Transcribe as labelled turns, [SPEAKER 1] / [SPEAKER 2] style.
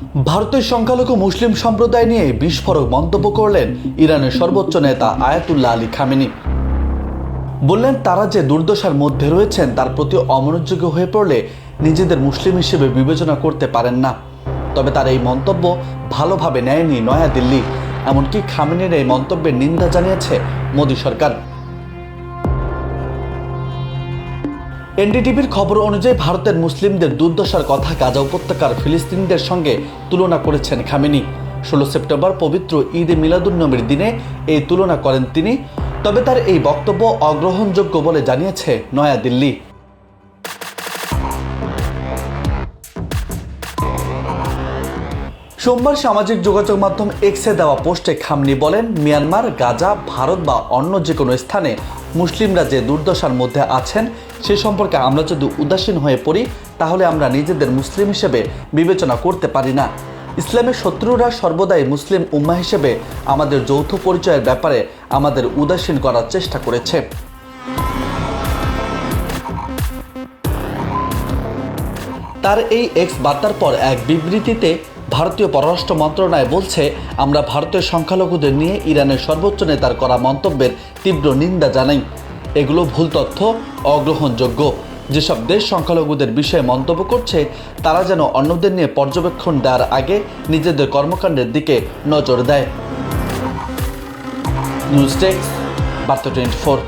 [SPEAKER 1] ভারতের সংখ্যালঘু মুসলিম সম্প্রদায় নিয়ে বিস্ফোরক মন্তব্য করলেন ইরানের সর্বোচ্চ নেতা আয়াতুল্লাহ আলী খামেনি। বললেন, তারা যে দুর্দশার মধ্যে রয়েছেন, তার প্রতি অমনোযোগ্য হয়ে পড়লে নিজেদের মুসলিম হিসেবে বিবেচনা করতে পারেন না। তবে তার এই মন্তব্য ভালোভাবে নেয়নি নয়াদিল্লি। এমনকি খামেনির এই মন্তব্যের নিন্দা জানিয়েছে মোদী সরকার। এনডিটিভির খবর অনুযায়ী ভারতের মুসলিমদের দুর্দশার কথা গাজা উপত্যকার ফিলিস্তিনদের সঙ্গে তুলনা করেছেন খামেনি। ষোলো সেপ্টেম্বর পবিত্র ঈদে মিলাদুন্নবীর দিনে এই তুলনা করেন তিনি। তবে তার এই বক্তব্য অগ্রহণযোগ্য বলে জানিয়েছে নয়াদিল্লি। সোমবার সামাজিক যোগাযোগ মাধ্যম এক্সে দেওয়া পোস্টে খামনি বলেন, মিয়ানমার, গাজা, ভারত বা অন্য যে কোনো স্থানে মুসলিমরা যে দুর্দশার মধ্যে আছেন, সে সম্পর্কে আমরা যদি উদাসীন হয়ে পড়ি, তাহলে আমরা নিজেদের মুসলিম হিসেবে বিবেচনা করতে পারি না। ইসলামের শত্রুরা সর্বদাই মুসলিম উম্মা হিসেবে আমাদের যৌথ পরিচয়ের ব্যাপারে আমাদের উদাসীন করার চেষ্টা করেছে। তার এই এক্স বার্তার পর এক বিবৃতিতে ভারতীয় পররাষ্ট্র মন্ত্রণালয় বলছে, আমরা ভারতীয় সংখ্যালঘুদের নিয়ে ইরানের সর্বোচ্চ নেতার করা মন্তব্যের তীব্র নিন্দা জানাই। এগুলো ভুল তথ্য, অগ্রহণযোগ্য। যেসব দেশ সংখ্যালঘুদের বিষয়ে মন্তব্য করছে, তারা যেন অন্যদের নিয়ে পর্যবেক্ষণ দেওয়ার আগে নিজেদের কর্মকাণ্ডের দিকে নজর দেয়। News desk, Barta twenty four.